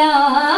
লা